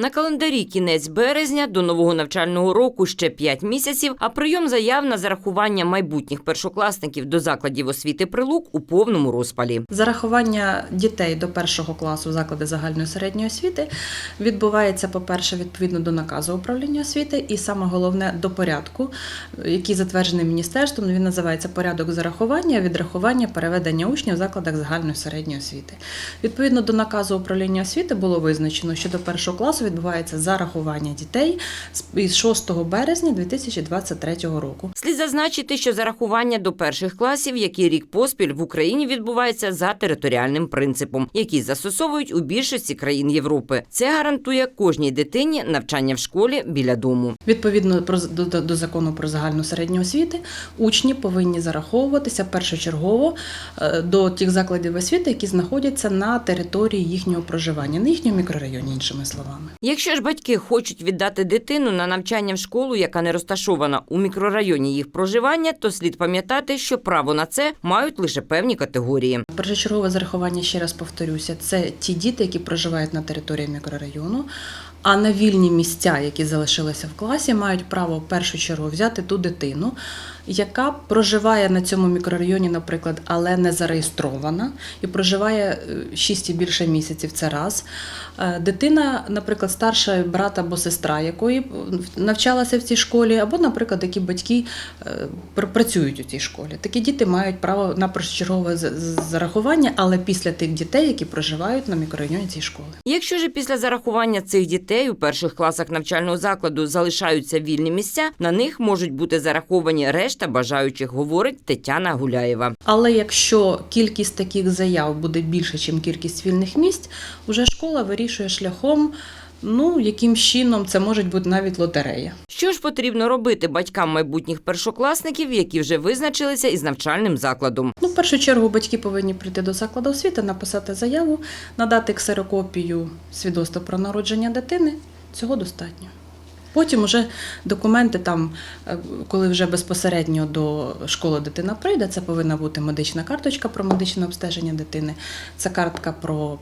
На календарі кінець березня до нового навчального року ще 5 місяців, а прийом заяв на зарахування майбутніх першокласників до закладів освіти прилук у повному розпалі. Зарахування дітей до першого класу заклади загальної середньої освіти відбувається, по-перше, відповідно до наказу управління освіти, і саме головне до порядку, який затверджений міністерством. Він називається порядок зарахування, відрахування, переведення учнів в закладах загальної середньої освіти. Відповідно до наказу управління освіти було визначено, що до першого класу відбувається зарахування дітей з- із 6 березня 2023 року. Слід зазначити, що зарахування до перших класів, який рік поспіль в Україні відбувається за територіальним принципом, який застосовують у більшості країн Європи. Це гарантує кожній дитині навчання в школі біля дому. Відповідно про до, до, до закону про загальну середню освіти, учні повинні зараховуватися першочергово е, до тих закладів освіти, які знаходяться на території їхнього проживання, на їхньому мікрорайоні, іншими словами. Якщо ж батьки хочуть віддати дитину на навчання в школу, яка не розташована у мікрорайоні їх проживання, то слід пам'ятати, що право на це мають лише певні категорії. Першочергове зарахування, ще раз повторюся, це ті діти, які проживають на території мікрорайону. А на вільні місця, які залишилися в класі, мають право в першу чергу взяти ту дитину, яка проживає на цьому мікрорайоні, наприклад, але не зареєстрована і проживає 6 і більше місяців. Це раз. Е, Дитина, наприклад, старша брат або сестра, якої навчалася в цій школі, або, наприклад, які батьки е, працюють у цій школі. Такі діти мають право на першочергове зарахування, але після тих дітей, які проживають на мікрорайоні цієї школи. Якщо ж після зарахування цих дітей у перших класах навчального закладу залишаються вільні місця, на них можуть бути зараховані решта бажаючих, говорить Тетяна Гуляєва. Але якщо кількість таких заяв буде більше, ніж кількість вільних місць, вже школа вирішує шляхом, ну яким чином це може бути навіть лотерея. Що ж потрібно робити батькам майбутніх першокласників, які вже визначилися із навчальним закладом? Ну, в першу чергу батьки повинні прийти до закладу освіти, написати заяву, надати ксерокопію свідоцтва про народження дитини. Цього достатньо. Потім уже документи там, е, коли вже безпосередньо до школи дитина прийде, це повинна бути медична карточка про медичне обстеження дитини, це картка про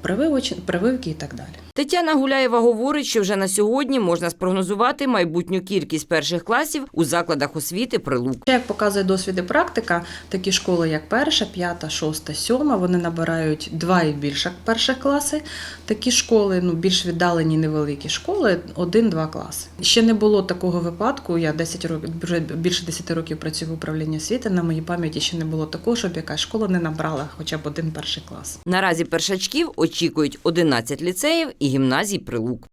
прививки і так далі. Тетяна Гуляєва говорить, що вже на сьогодні можна спрогнозувати майбутню кількість перших класів у закладах освіти прилук. Як показує досвід і практика, такі школи, як перша, п'ята, шоста, сьома, вони набирають два і більше перших класи. Такі школи, ну більш віддалені невеликі школи, один-два класи. Ще не було такого випадку. Я 10 років вже більше 10 років працюю в управлінні освіти. На моїй пам'яті ще не було такого, щоб якась школа не набрала хоча б один перший клас. Наразі першачків очікують 11 ліцеїв і гімназій прилук.